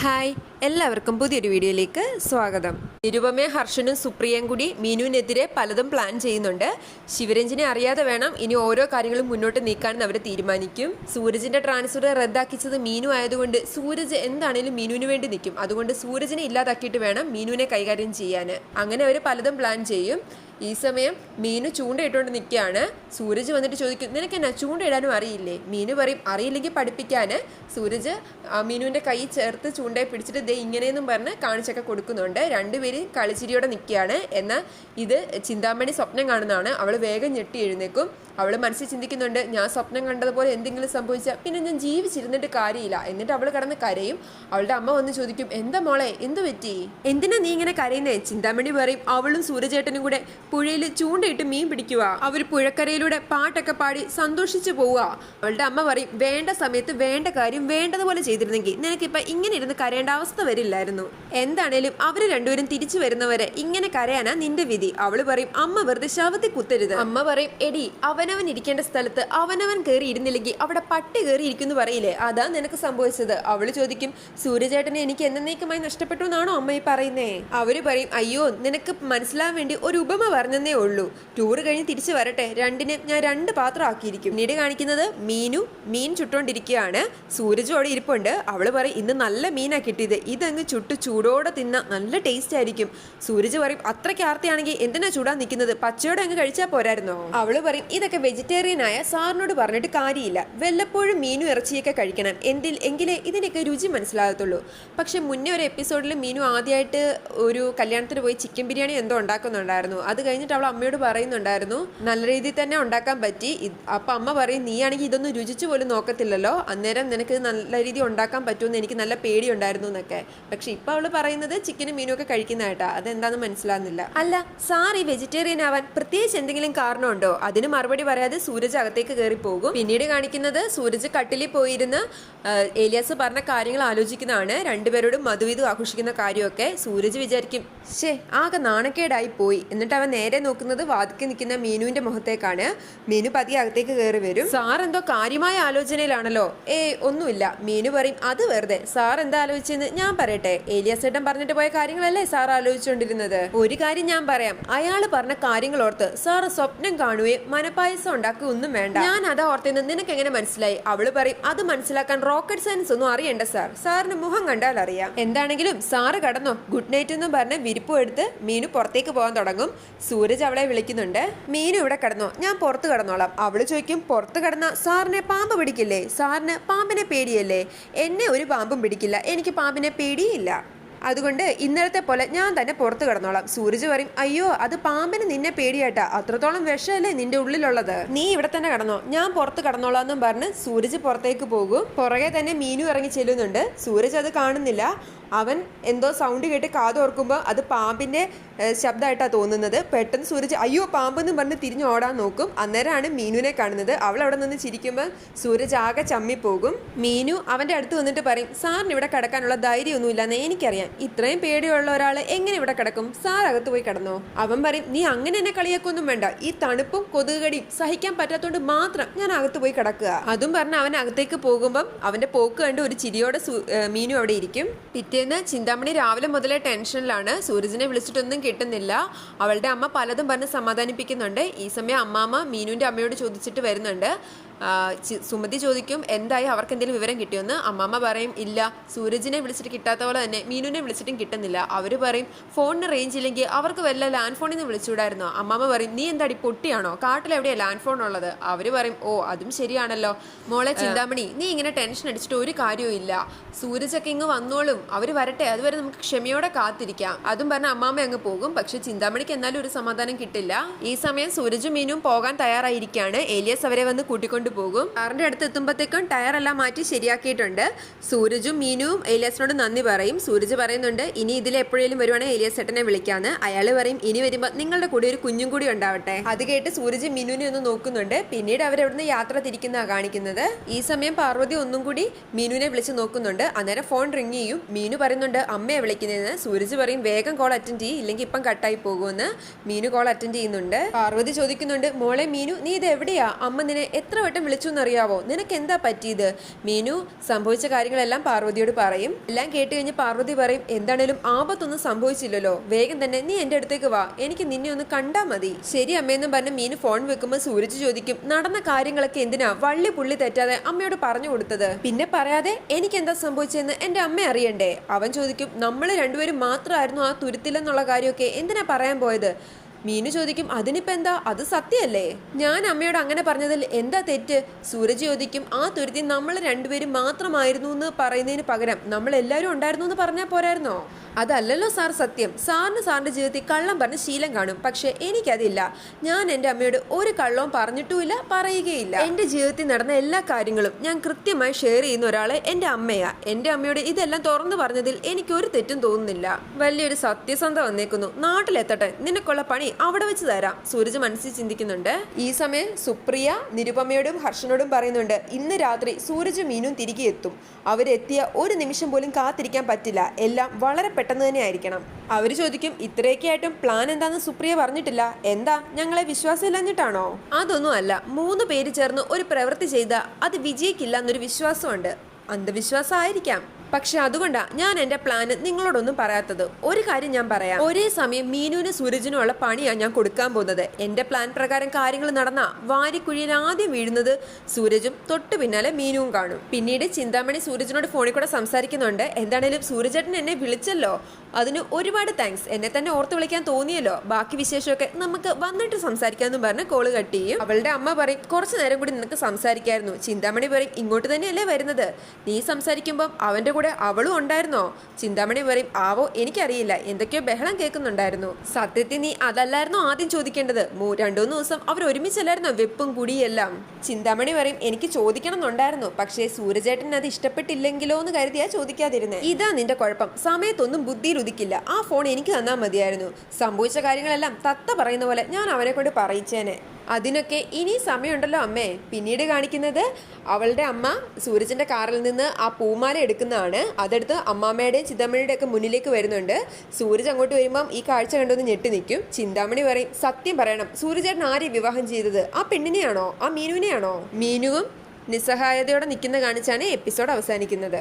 嗨 എല്ലാവർക്കും പുതിയൊരു വീഡിയോയിലേക്ക് സ്വാഗതം. നിരുപമയും ഹർഷനും സുപ്രിയയും കൂടി മീനുവിനെതിരെ പലതും പ്ലാൻ ചെയ്യുന്നുണ്ട്. ശിവരഞ്ജിനെ അറിയാതെ വേണം ഇനി ഓരോ കാര്യങ്ങളും മുന്നോട്ട് നീക്കാനെന്ന് അവർ തീരുമാനിക്കും. സൂരജിന്റെ ട്രാൻസ്ഫർ റദ്ദാക്കിച്ചത് മീനു ആയതുകൊണ്ട് സൂരജ് എന്താണേലും മീനുവിന് വേണ്ടി നിൽക്കും അതുകൊണ്ട് സൂരജിനെ ഇല്ലാതാക്കിയിട്ട് വേണം മീനുവിനെ കൈകാര്യം ചെയ്യാൻ അങ്ങനെ അവർ പലതും പ്ലാൻ ചെയ്യും. ഈ സമയം മീനു ചൂണ്ടയിട്ടുകൊണ്ട് നിൽക്കുകയാണ് സൂരജ് വന്നിട്ട് ചോദിക്കും നിനക്ക് എന്നാ ചൂണ്ടയിടാനും അറിയില്ലേ? മീനു പറയും അറിയില്ലെങ്കിൽ പഠിപ്പിക്കാൻ സൂരജ് മീനുവിന്റെ കൈ ചേർത്ത് ചൂണ്ടയെ പിടിച്ചിട്ട് ദേ ഇങ്ങനെയെന്നും പറഞ്ഞ് കാണിച്ചൊക്കെ കൊടുക്കുന്നുണ്ട്. രണ്ടുപേരും കളിച്ചിരിയോടെ നിൽക്കുകയാണ്. എന്നാൽ ഇത് ചിന്താമണി സ്വപ്നം കാണുന്നതാണ്. അവൾ വേഗം ഞെട്ടി എഴുന്നേക്കും അവൾ മനസ്സിൽ ചിന്തിക്കുന്നുണ്ട് ഞാൻ സ്വപ്നം കണ്ടതുപോലെ എന്തെങ്കിലും സംഭവിച്ചാൽ പിന്നെ ഞാൻ ജീവിച്ചിരുന്നിട്ട് കാര്യമില്ല. എന്നിട്ട് അവൾ കടന്ന് കരയും. അവളുടെ അമ്മ വന്ന് ചോദിക്കും എന്താ മോളെ എന്തു പറ്റി? എന്തിനാ നീ ഇങ്ങനെ കരയുന്നേ? ചിന്താമണി പറയും. അവളും സൂര്യചേട്ടനും കൂടെ പുഴയിൽ ചൂണ്ടയിട്ട് മീൻ പിടിക്കുക. അവർ പുഴക്കരയിലൂടെ പാട്ടൊക്കെ പാടി സന്തോഷിച്ചു പോവുക. അവളുടെ അമ്മ പറയും വേണ്ട സമയത്ത് വേണ്ട കാര്യം വേണ്ടതുപോലെ ചെയ്തിരുന്നെങ്കിൽ നിനക്കിപ്പോ ഇങ്ങനെ ഇരുന്ന് കരയേണ്ട അവസ്ഥ വരില്ലായിരുന്നു. എന്താണേലും അവർ രണ്ടുപേരും തിരിച്ചു വരുന്നവരെ ഇങ്ങനെ കരയാനാ നിന്റെ വിധി. അവൾ പറയും അമ്മ വെറുതെ ശവത്തിൽ കുത്തരുത്. അമ്മ പറയും എടി അവനവൻ ഇരിക്കേണ്ട സ്ഥലത്ത് അവനവൻ കയറി ഇരുന്നില്ലെങ്കിൽ അവിടെ പട്ടി കയറി ഇരിക്കുന്നു പറയില്ലേ? അതാ നിനക്ക് സംഭവിച്ചത്. അവൾ ചോദിക്കും സൂര്യചേട്ടനെ എനിക്ക് എന്നേക്കുമായി നഷ്ടപ്പെട്ടു എന്നാണോ അമ്മ ഈ പറയുന്നേ? അവർ പറയും അയ്യോ നിനക്ക് മനസ്സിലാവാൻ വേണ്ടി ഒരു ഉപമ പറഞ്ഞതേ ഉള്ളൂ. ടൂർ കഴിഞ്ഞ് തിരിച്ചു വരട്ടെ. രണ്ടിന് ഞാൻ രണ്ട് പാത്രം ആക്കിയിരിക്കും. പിന്നീട് കാണിക്കുന്നത് മീനു മീൻ ചുട്ടോണ്ടിരിക്കുകയാണ്. സൂരജും അവിടെ ഇരിപ്പുണ്ട്. അവൾ പറയും ഇന്ന് നല്ല മീനാ കിട്ടിയത്. ഇതങ്ങ് ചുട്ട് ചൂടോടെ തിന്ന നല്ല ടേസ്റ്റ് ആയിരിക്കും. സൂരജ് പറയും അത്രയ്ക്ക് ആർത്തിയാണെങ്കിൽ എന്തിനാ ചൂടാൻ നിൽക്കുന്നത്? പച്ചയോടെ അങ്ങ് കഴിച്ചാൽ പോരായിരുന്നോ? അവൾ പറയും ഇതൊക്കെ വെജിറ്റേറിയൻ ആയ സാറിനോട് പറഞ്ഞിട്ട് കാര്യമില്ല. വല്ലപ്പോഴും മീനു ഇറച്ചിയൊക്കെ കഴിക്കണം. എന്തിൽ എങ്കിലേ ഇതിനൊക്കെ രുചി മനസ്സിലാകത്തുള്ളൂ. പക്ഷെ മുന്നേ ഒരു എപ്പിസോഡിൽ മീനു ആദ്യമായിട്ട് ഒരു കല്യാണത്തിന് പോയി ചിക്കൻ ബിരിയാണി എന്തോ ഉണ്ടാക്കുന്നുണ്ടായിരുന്നു. അത് കഴിഞ്ഞിട്ട് അവൾ അമ്മയോട് പറയുന്നുണ്ടായിരുന്നു നല്ല രീതിയിൽ തന്നെ ഉണ്ടാക്കാൻ പറ്റി. അപ്പൊ അമ്മ പറയും നീയാണെങ്കിൽ ഇതൊന്നും രുചിച്ചു പോലും നോക്കത്തില്ലല്ലോ. അന്നേരം നിനക്ക് നല്ല രീതി ഉണ്ടാക്കാൻ പറ്റുമെന്ന് എനിക്ക് നല്ല പേടിയുണ്ടായിരുന്നു എന്നൊക്കെ. പക്ഷെ ഇപ്പോൾ അവൾ പറയുന്നത് ചിക്കനും മീനും ഒക്കെ കഴിക്കുന്നതായിട്ടാ. അതെന്താണെന്ന് മനസ്സിലാകുന്നില്ല അല്ല സാർ ഈ വെജിറ്റേറിയൻ ആവാൻ പ്രത്യേകിച്ച് എന്തെങ്കിലും കാരണമുണ്ടോ? അതിന് മറുപടി പറയാതെ സൂരജ് അകത്തേക്ക് കയറി പോകും പിന്നീട് കാണിക്കുന്നത് സൂരജ് കട്ടിലിൽ പോയിരുന്ന് ഏലിയാസ് പറഞ്ഞ കാര്യങ്ങൾ ആലോചിക്കുന്നതാണ്. രണ്ടുപേരോടും മധുവിധു ആഘോഷിക്കുന്ന കാര്യമൊക്കെ സൂരജ് വിചാരിക്കും ശേ ആകെ നാണക്കേടായി പോയി. എന്നിട്ട് അവൻ നേരെ നോക്കുന്നത് വാതിക്ക് നിൽക്കുന്ന മീനുവിന്റെ മുഖത്തേക്കാണ്. മീനു പതിയെ അകത്തേക്ക് കയറി വരും. സാർ എന്തോ കാര്യമായ ആലോചനയിലാണല്ലോ. ഏ ഒന്നുമില്ല. മീനു പറയും അത് വെറുതെ. സാർ എന്താ ആലോചിച്ചെന്ന് ഞാൻ പറയട്ടെ. ഏലിയാസ് ഏട്ടൻ പറഞ്ഞിട്ട് പോയ കാര്യങ്ങളല്ലേ സാർ ആലോചിച്ചുകൊണ്ടിരുന്നത് ഒരു കാര്യം ഞാൻ പറയാം. അയാൾ പറഞ്ഞ കാര്യങ്ങളോർത്ത് സാർ സ്വപ്നം കാണുകയും മനപ്പായസം ഉണ്ടാക്കുക ഒന്നും വേണ്ട. ഞാൻ അത് ഓർത്തിന്ന് നിനക്ക് എങ്ങനെ മനസ്സിലായി? അവൾ പറയും അത് മനസ്സിലാക്കാൻ റോക്കറ്റ് സയൻസ് ഒന്നും അറിയണ്ട സാർ സാറിന് മുഖം കണ്ടാൽ അറിയാം. എന്താണെങ്കിലും സാറ് കടന്നോ. ഗുഡ് നൈറ്റ് എന്ന് പറഞ്ഞ് വിരിപ്പും എടുത്ത് മീനു പുറത്തേക്ക് പോകാൻ തുടങ്ങും. സൂരജ് അവളെ വിളിക്കുന്നുണ്ട്. മീനു ഇവിടെ കടന്നോ. ഞാൻ പുറത്ത് കടന്നോളാം. അവൾ ചോദിക്കും പുറത്ത് കടന്ന സാറിനെ പാമ്പ് പിടിക്കില്ലേ? സാറിന് പാമ്പിനെ പേടിയല്ലേ? എന്നെ ഒരു പാമ്പും പിടിക്കില്ല. എനിക്ക് പാമ്പിനെ പേടിയില്ല അതുകൊണ്ട് ഇന്നലത്തെ പോലെ ഞാൻ തന്നെ പുറത്ത് കിടന്നോളാം. സൂരജ് പറയും അയ്യോ അത് പാമ്പിന് നിന്നെ പേടിയാട്ടാ അത്രത്തോളം വിഷമല്ലേ നിന്റെ ഉള്ളിലുള്ളത്? നീ ഇവിടെ തന്നെ കിടന്നോ. ഞാൻ പുറത്ത് കിടന്നോളാം എന്നും പറഞ്ഞ് സൂരജ് പുറത്തേക്ക് പോകും. പുറകെ തന്നെ മീനു ഇറങ്ങി ചെല്ലുന്നുണ്ട്. സൂരജ് അത് കാണുന്നില്ല. അവൻ എന്തോ സൗണ്ട് കേട്ട് കാതോർക്കുമ്പോൾ അത് പാമ്പിന്റെ ശബ്ദമായിട്ടാണ് തോന്നുന്നത്. പെട്ടെന്ന് സൂരജ് അയ്യോ പാമ്പെന്ന് പറഞ്ഞ് തിരിഞ്ഞ് ഓടാൻ നോക്കും. അന്നേരമാണ് മീനുവിനെ കാണുന്നത്. അവൾ അവിടെ നിന്ന് ചിരിക്കുമ്പോൾ സൂരജ് ആകെ ചമ്മിപ്പോകും. മീനു അവന്റെ അടുത്ത് വന്നിട്ട് പറയും സാറിന് ഇവിടെ കിടക്കാനുള്ള ധൈര്യമൊന്നുമില്ലെന്ന് എനിക്കറിയാം. ഇത്രയും പേടിയുള്ള ഒരാൾ എങ്ങനെ ഇവിടെ കിടക്കും? സാർ അകത്ത് പോയി കിടന്നോ? അവൻ പറയും നീ അങ്ങനെ എന്നെ കളിയാക്കൊന്നും വേണ്ട. ഈ തണുപ്പും കൊതുകടിയും സഹിക്കാൻ പറ്റാത്തതുകൊണ്ട് മാത്രം ഞാൻ അകത്ത് പോയി കിടക്കുക. അതും പറഞ്ഞ് അവൻ അകത്തേക്ക് പോകുമ്പം അവന്റെ പോക്ക് കണ്ട് ഒരു ചിരിയോടെ മീനു അവിടെ ഇരിക്കും. പിറ്റേന്ന് ചിന്താമണി രാവിലെ മുതലേ ടെൻഷനിലാണ്. സൂരജിനെ വിളിച്ചിട്ടൊന്നും കിട്ടുന്നില്ല. അവളുടെ അമ്മ പലതും പറഞ്ഞ് സമാധാനിപ്പിക്കുന്നുണ്ട്. ഈ സമയം അമ്മാമ്മ മീനുവിന്റെ അമ്മയോട് ചോദിച്ചിട്ട് വരുന്നുണ്ട്. സുമതി ചോദിക്കും എന്തായി? അവർക്ക് എന്തെങ്കിലും വിവരം കിട്ടിയോന്ന്? അമ്മാമ്മ പറയും ഇല്ല സൂരജിനെ വിളിച്ചിട്ട് കിട്ടാത്ത പോലെ തന്നെ മീനുവിനെ വിളിച്ചിട്ടും കിട്ടുന്നില്ല. അവർ പറയും ഫോണിന് റേഞ്ച് ഇല്ലെങ്കിൽ അവർക്ക് വല്ല ലാൻഡ് ഫോണിൽ നിന്ന് വിളിച്ചുകൂടായിരുന്നോ? അമ്മാമ്മ പറയും നീ എന്താടി പൊട്ടിയാണോ? കാട്ടിൽ എവിടെയാ ലാൻഡ് ഫോൺ ഉള്ളത്? അവർ പറയും ഓ അതും ശരിയാണല്ലോ. മോളെ ചിന്താമണി നീ ഇങ്ങനെ ടെൻഷൻ അടിച്ചിട്ട് ഒരു കാര്യവും ഇല്ല. സൂരജൊക്കെ ഇങ്ങ് വന്നോളും. അവർ വരട്ടെ അതുവരെ നമുക്ക് ക്ഷമയോടെ കാത്തിരിക്കാം. അതും പറഞ്ഞ അമ്മാമ്മ അങ്ങ് പോകും. പക്ഷെ ചിന്താമണിക്ക് എന്നാലും ഒരു സമാധാനം കിട്ടില്ല. ഈ സമയം സൂരജും മീനും പോകാൻ തയ്യാറായിരിക്കാണ്. ഏലിയസ് അവരെ വന്ന് കൂട്ടിക്കൊണ്ടു പോകും കാറിന്റെ അടുത്ത് എത്തുമ്പോഴത്തേക്കും ടയർ എല്ലാം മാറ്റി ശരിയാക്കിയിട്ടുണ്ട്. സൂരജും മീനുവും ഏലിയസിനോട് നന്ദി പറയും. സൂരജ് പറയുന്നുണ്ട് ഇനി ഇതിൽ എപ്പോഴേലും വരുവാണെങ്കിൽ ഏലിയസ് ചേട്ടനെ വിളിക്കാന്ന്. അയാൾ പറയും ഇനി വരുമ്പോൾ നിങ്ങളുടെ കൂടെ ഒരു കുഞ്ഞും കൂടി ഉണ്ടാവട്ടെ. അത് കേട്ട് സൂരജ് മീനുവിനെ ഒന്ന് നോക്കുന്നുണ്ട്. പിന്നീട് അവരവിടുന്ന് യാത്ര തിരിക്കുന്ന കാണിക്കുന്നത്. ഈ സമയം പാർവതി ഒന്നും കൂടി മീനുവിനെ വിളിച്ച് നോക്കുന്നുണ്ട്. അന്നേരം ഫോൺ റിങ് ചെയ്യും. മീനു പറയുന്നുണ്ട് അമ്മയെ വിളിക്കുന്നതെന്ന്. സൂരജ് പറയും വേഗം കോൾ അറ്റൻഡ് ചെയ്യും. ഇല്ലെങ്കിൽ ഇപ്പം കട്ടായി പോകുമെന്ന്. മീനു കോൾ അറ്റൻഡ് ചെയ്യുന്നുണ്ട്. പാർവതി ചോദിക്കുന്നുണ്ട് മോളെ മീനു നീ ഇത് എവിടെയാ? അമ്മ നിന്നെ എത്ര വട്ടം വട്ടം വിളിച്ചു എന്നറിയാവോ? നിനക്ക് എന്താ പറ്റിയത്? മീനു സംഭവിച്ച കാര്യങ്ങളെല്ലാം പാർവതിയോട് പറയും. എല്ലാം കേട്ട് കഴിഞ്ഞ് പാർവതി പറയും എന്താണേലും ആപത്തൊന്നും സംഭവിച്ചില്ലല്ലോ. വേഗം തന്നെ നീ എന്റെ അടുത്തേക്ക് വാ. എനിക്ക് നിന്നെ ഒന്ന് കണ്ടാ മതി. ശരി അമ്മയെന്നും പറഞ്ഞ് മീനു ഫോൺ വെക്കുമ്പോൾ സൂരജ് ചോദിക്കും നടന്ന കാര്യങ്ങളൊക്കെ എന്തിനാ വള്ളി പുള്ളി തെറ്റാതെ അമ്മയോട് പറഞ്ഞു കൊടുത്തത്? പിന്നെ പറയാതെ എനിക്ക് എന്താ സംഭവിച്ചതെന്ന് എന്റെ അമ്മ അറിയണ്ടേ? അവൻ ചോദിക്കും നമ്മൾ രണ്ടുപേരും മാത്രമായിരുന്നു ആ തുരുത്തിലെന്നുള്ള കാര്യമൊക്കെ എന്തിനാ പറയാൻ പോയത്? മീനു ചോദിക്കും അതിനിപ്പോ എന്താ? അത് സത്യല്ലേ? ഞാൻ അമ്മയോട് അങ്ങനെ പറഞ്ഞതിൽ എന്താ തെറ്റ്? സൂരജ് ചോദിക്കും ആ തുരുത്തി നമ്മൾ രണ്ടുപേരും മാത്രമായിരുന്നു എന്ന് പറയുന്നതിന് പകരം നമ്മൾ എല്ലാവരും ഉണ്ടായിരുന്നു എന്ന് പറഞ്ഞാൽ പോരായിരുന്നോ? അതല്ലല്ലോ സാർ സത്യം. സാറിന് സാറിന്റെ ജീവിതത്തിൽ കള്ളം പറഞ്ഞ് ശീലം കാണും. പക്ഷേ എനിക്കതില്ല. ഞാൻ എന്റെ അമ്മയോട് ഒരു കള്ളവും പറഞ്ഞിട്ടുമില്ല പറയുകയില്ല. എന്റെ ജീവിതത്തിൽ നടന്ന എല്ലാ കാര്യങ്ങളും ഞാൻ കൃത്യമായി ഷെയർ ചെയ്യുന്ന ഒരാളെ എന്റെ അമ്മയാ. എന്റെ അമ്മയോട് ഇതെല്ലാം തുറന്നു പറഞ്ഞതിൽ എനിക്ക് ഒരു തെറ്റും തോന്നുന്നില്ല. വലിയൊരു സത്യസന്ധ വന്നേക്കുന്നു. നാട്ടിലെത്തട്ടെ. നിനക്കുള്ള പണി അവിടെ വെച്ച് തരാം. സൂരജ് മനസ്സിൽ ചിന്തിക്കുന്നുണ്ട്. ഈ സമയം സുപ്രിയ നിരുപമയോടും ഹർഷനോടും പറയുന്നുണ്ട് ഇന്ന് രാത്രി സൂരജ് മീനും തിരികെ എത്തും. അവരെത്തിയ ഒരു നിമിഷം പോലും കാത്തിരിക്കാൻ പറ്റില്ല. എല്ലാം വളരെ പെട്ടെന്ന് തന്നെ ആയിരിക്കണം. അവർ ചോദിക്കും ഇത്രയൊക്കെ ആയിട്ടും പ്ലാൻ എന്താന്ന് സുപ്രിയ പറഞ്ഞിട്ടില്ല. എന്താ? ഞങ്ങളെ വിശ്വാസമില്ലാഞ്ഞിട്ടാണോ അതൊന്നും അല്ല. മൂന്ന് പേര് ചേർന്ന് ഒരു പ്രവൃത്തി ചെയ്ത അത് വിജയിക്കില്ല എന്നൊരു വിശ്വാസമുണ്ട്. അന്ധവിശ്വാസം ആയിരിക്കാം. പക്ഷെ അതുകൊണ്ടാ ഞാൻ എന്റെ പ്ലാന് നിങ്ങളോടൊന്നും പറയാത്തത്. ഒരു കാര്യം ഞാൻ പറയാം. ഒരേ സമയം മീനുവിനും സൂരജിനും ഉള്ള പണിയാ ഞാൻ കൊടുക്കാൻ പോകുന്നത്. എന്റെ പ്ലാൻ പ്രകാരം കാര്യങ്ങൾ നടന്ന വാരിക്കുഴിയിൽ ആദ്യം വീഴുന്നത് സൂരജും തൊട്ടു പിന്നാലെ മീനുവും കാണും. പിന്നീട് ചിന്താമണി സൂരജിനോട് ഫോണിൽ കൂടെ സംസാരിക്കുന്നുണ്ട്. എന്താണേലും സൂരജേട്ടൻ എന്നെ വിളിച്ചല്ലോ? അതിന് ഒരുപാട് താങ്ക്സ് എന്നെ തന്നെ ഓർത്ത് വിളിക്കാൻ തോന്നിയല്ലോ? ബാക്കി വിശേഷമൊക്കെ നമുക്ക് വന്നിട്ട് സംസാരിക്കാമെന്നും പറഞ്ഞ് കോൾ കട്ട് ചെയ്യും. അവളുടെ അമ്മ പറയും കുറച്ചു നേരം കൂടി നിനക്ക് സംസാരിക്കായിരുന്നു. ചിന്താമണി പറയും ഇങ്ങോട്ട് തന്നെയല്ലേ വരുന്നത്? നീ സംസാരിക്കുമ്പോൾ അവന്റെ കൂടെ അവളും ഉണ്ടായിരുന്നോ? ചിന്താമണി പറയും ആവോ എനിക്കറിയില്ല. എന്തൊക്കെയോ ബഹളം കേൾക്കുന്നുണ്ടായിരുന്നു. സത്യത്തിൽ നീ അതല്ലായിരുന്നോ ആദ്യം ചോദിക്കേണ്ടത്? രണ്ടുമൂന്ന് രണ്ടു മൂന്ന് ദിവസം അവർ ഒരുമിച്ചല്ലായിരുന്നോ? വെപ്പും കുടിയെല്ലാം. ചിന്താമണി പറയും എനിക്ക് ചോദിക്കണം എന്നുണ്ടായിരുന്നു പക്ഷേ സൂരജേട്ടൻ അത് ഇഷ്ടപ്പെട്ടില്ലെങ്കിലോ എന്ന് കരുതിയാ ചോദിക്കാതിരുന്നേ. ഇതാ നിന്റെ കുഴപ്പം. സമയത്തൊന്നും ബുദ്ധിയിൽ ഉദിക്കില്ല. ആ ഫോൺ എനിക്ക് തന്നാൽ മതിയായിരുന്നു. സംഭവിച്ച കാര്യങ്ങളെല്ലാം തത്ത പറയുന്ന പോലെ ഞാൻ അവനെ കൊണ്ട് പറയിച്ചേനെ. അതിനൊക്കെ ഇനി സമയമുണ്ടല്ലോ അമ്മേ. പിന്നീട് കാണിക്കുന്നത് അവളുടെ അമ്മ സൂരജിന്റെ കാറിൽ നിന്ന് ആ പൂമാല എടുക്കുന്നതാണ്. അതെടുത്ത് അമ്മാമ്മയുടെയും ചിന്താമണിയുടെ ഒക്കെ മുന്നിലേക്ക് വരുന്നുണ്ട്. സൂരജ് അങ്ങോട്ട് വരുമ്പം ഈ കാഴ്ച കണ്ടുവന്ന് ഞെട്ടി നിൽക്കും. ചിന്താമണി പറയും സത്യം പറയണം. സൂരജേട്ടൻ ആരെ വിവാഹം ചെയ്തത്? ആ പെണ്ണിനെയാണോ? ആ മീനുവിനെയാണോ? മീനുവും നിസ്സഹായതയോടെ നിൽക്കുന്ന കാണിച്ചാണ് എപ്പിസോഡ് അവസാനിക്കുന്നത്.